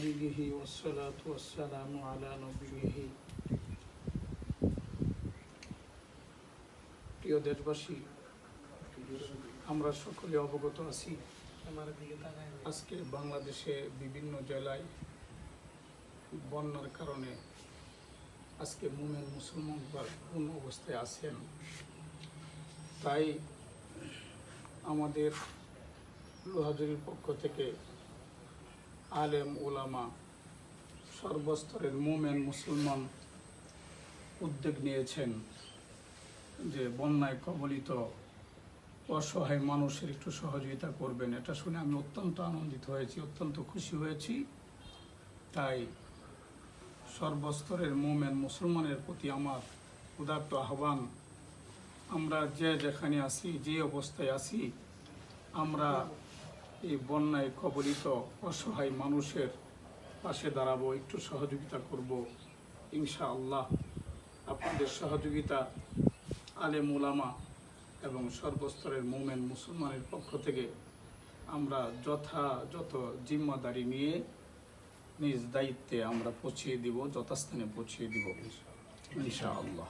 وليه والصلاة والسلام على نبيه প্রিয় দেশবাসী আমরা সকলে অবগত আছি আজকে বাংলাদেশে বিভিন্ন জেলায় বন্যার কারণে আজকে মুমেন মুসলমান কোন অবস্থায় আছেন তাই আমাদের লোহাজুরির পক্ষ থেকে আলেম ওলামা সর্বস্তরের মুমেন, মুসলমান উদ্যোগ নিয়েছেন যে বন্যায় কবলিত, অসহায় মানুষের একটু সহযোগিতা করবেন। এটা শুনে আমি অত্যন্ত আনন্দিত হয়েছি, অত্যন্ত খুশি হয়েছি। তাই সর্বস্তরের মোমেন, মুসলমানের প্রতি আমার উদাত্ত আহ্বান, আমরা যে যেখানে আছি, যে অবস্থায় আছি, আমরা এই বন্যায় কবলিত অসহায় মানুষের পাশে দাঁড়াবো, একটু সহযোগিতা করব। ইনশাআল্লাহ আপনাদের সহযোগিতা আলেম ওলামা এবং সর্বস্তরের মোমেন মুসলমানের পক্ষ থেকে আমরা যথাযথ জিম্মাদারি নিয়ে নিজ দায়িত্বে আমরা পৌঁছিয়ে দিব, যথাস্থানে পৌঁছিয়ে দিব। ইনশাআল্লাহ।